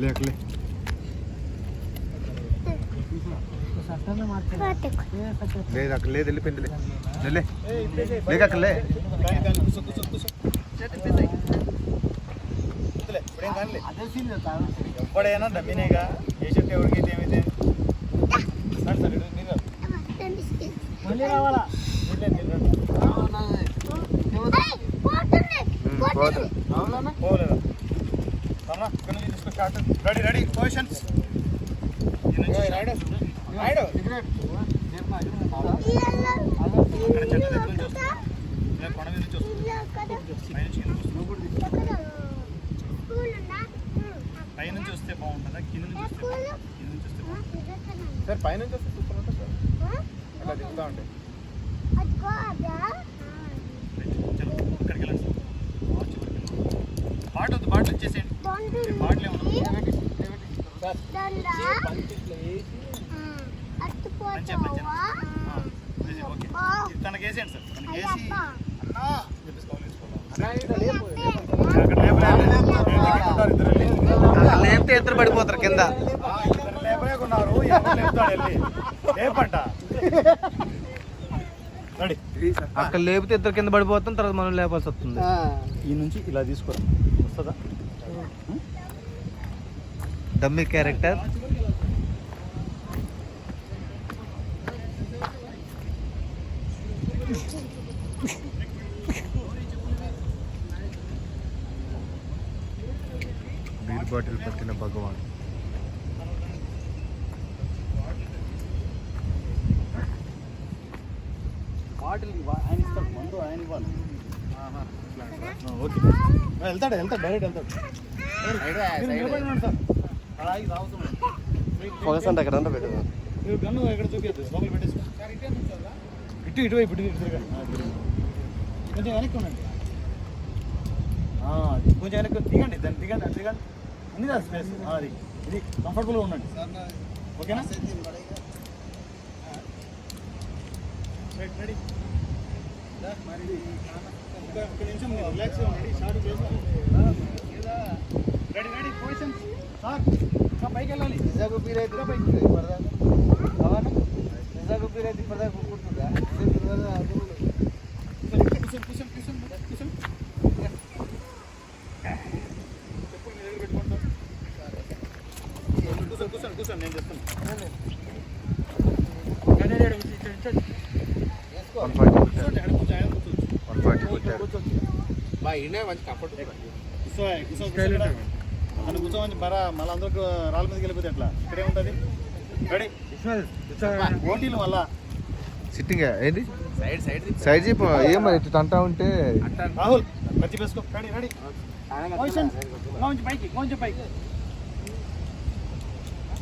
లే అక్కడ లే. లేదు అక్కడ లేదు వెళ్ళిపోయింది లే. లేక అక్కడ లే. ఎప్పుడైనా ఏ చెట్టు ఎవరికైతే ఏమైతే? సార్ సార్ ఇటు నీళ్ళు మళ్ళీ రావాలా? నీళ్ళే మీద నుంచి వస్తుంది. పైనుంచి వస్తే బాగుంటుందా? కింద నుంచి వస్తే బాగుంటుందా? కింద నుంచి వస్తే బాగుంటుందా? సార్ పైనుంచి వస్తే సూపర్ ఉంటుంది సార్? అలా దిగుతా ఉంటాయి సార్ అన్నా చెప్పేసి కౌలు. లేపితే ఇద్దరు పడిపోతారు కింద లేపలేకున్నారు లేపంట అక్కడ లేపితే ఇద్దరు కింద పడిపోతాం తర్వాత మనం లేపాల్సి వస్తుంది. ఈ నుంచి ఇలా తీసుకోరా? వస్తుందా? డమ్మీ క్యారెక్టర్ బీర్ బాటిల్ పట్టిన భగవాన్ బాటిల్ ఆయన ఇస్తాడు మందు ఆయన ఇవ్వాలి ఓకే వెళ్తాడు వెళ్తాడు డైరెక్ట్ వెళ్తాడు ఫోకస్ అంటే అక్కడ పెట్టు గన్ను ఎక్కడ చూపించదు లోపల పెట్టేసి ఇటు ఇటువైపు ఇటు కొంచెం వెనక్కి ఉండండి కొంచెం వెనక్కి దిగండి దాన్ని దిగండి అది దిగండి ఉంది కదా స్పేస్ అది ఇది కంఫర్టబుల్గా ఉండండి ఓకేనా రెడీ పైకి వెళ్ళాలి నిజాకు పీర్ అయితే ఇంకా పైకి అవునా నిజాకు పీర్ అయితే ఇప్పటిదాకా కూర్చుంటుందా కూర్చోండి కూర్చోండి కూర్చోండి కూర్చోండి చెప్పులు మీ దగ్గర పెట్టుకుంటాం కూర్చోండి కూర్చోండి కూర్చోండి నేను చెప్తాను వన్ ఫార్టీ కొట్టారు అని కూర్చోమని మరా మళ్ళీ అందరికి రాళ్ళ మీదకి వెళ్ళిపోతే ఎట్లా? ఇక్కడే ఉంటుంది? రెడీ? ఓటీలు మళ్ళా. సిట్టింగ్ ఏంది? సైడ్ సైడ్ సైడ్ చెప్పు ఏం మరి ఇటు తంటా ఉంటే? రాహుల్ వేసుకో రెడీ రెడీ. కొంచెం కొంచెం పైకి కొంచెం పైకి.